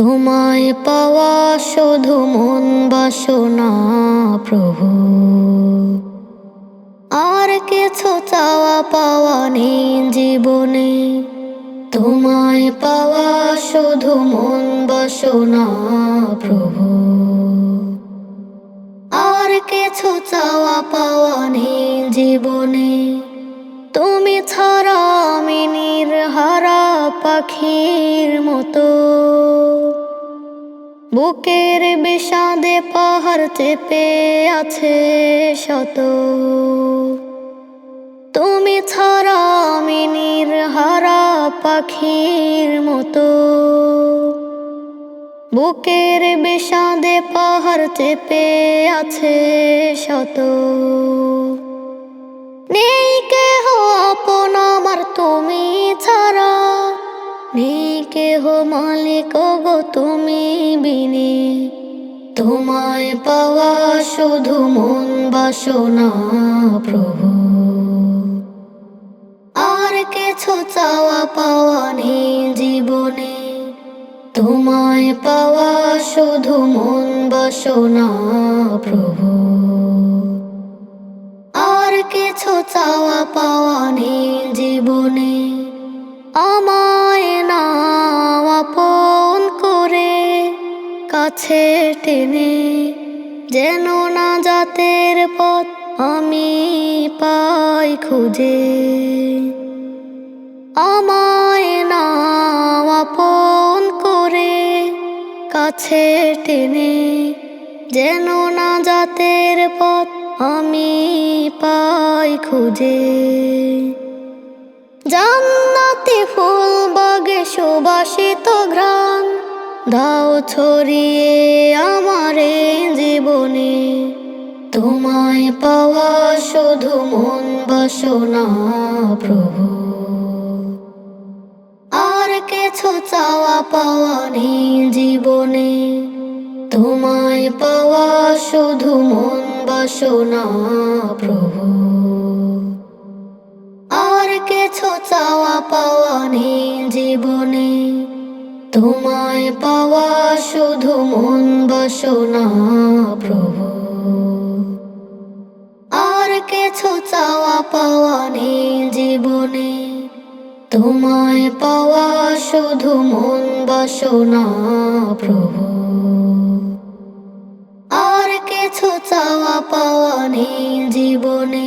তোমায় পাওয়া শুধু মন বাসনা, প্রভু। আর কিছু চাওয়া পাওয়া নেই জীবনে। তোমায় পাওয়া শুধু মন বাসনা, প্রভু। আর কিছু চাওয়া পাওয়া নেই জীবনে। পাখির মতো। বুকের বিষাদে পাহাড় চেপে আছে শত। তুমি ছাড়া আমি নির্হারা পাখির মতো। বুকের বিষাদে পাহাড় চেপে আছে শত। নেই মালিক গো তুমি বিনে। তোমায় পাওয়া শুধু মন বাসনা, প্রভু। আর কিছু চাওয়া পাওয়া নেই জীবনে। তোমায় পাওয়া শুধু মন বাসনা, প্রভু। আর কিছু চাওয়া পাওয়া নেই জীবনে। আমায় কাছে টেনে, যেন না জাতের পথ আমি পাই খুঁজে। আমায় না আপন করে কাছে টেনে, যেন না জাতের পথ আমি পাই খুঁজে। জান্নাতি ফুল বাগে সুবাসিত ঘ্রাণ দাও ছড়িয়ে আমারে জীবনে। তোমায় পাওয়া শুধু মন বাসনা, প্রভু। আর কিছু চাওয়া পাওয়া নেই জীবনে। তোমায় পাওয়া শুধু মন বাসনা, প্রভু। আর কিছু চাওয়া পাওয়া নেই জীবনে। তোমায় পাওয়া শুধু মন বাসনা, প্রভু। আর কিছু চাওয়া পাওয়া নেই জীবনে। তোমায় পাওয়া শুধু মন বাসনা, প্রভু। আর কিছু চাওয়া পাওয়া নেই জীবনে।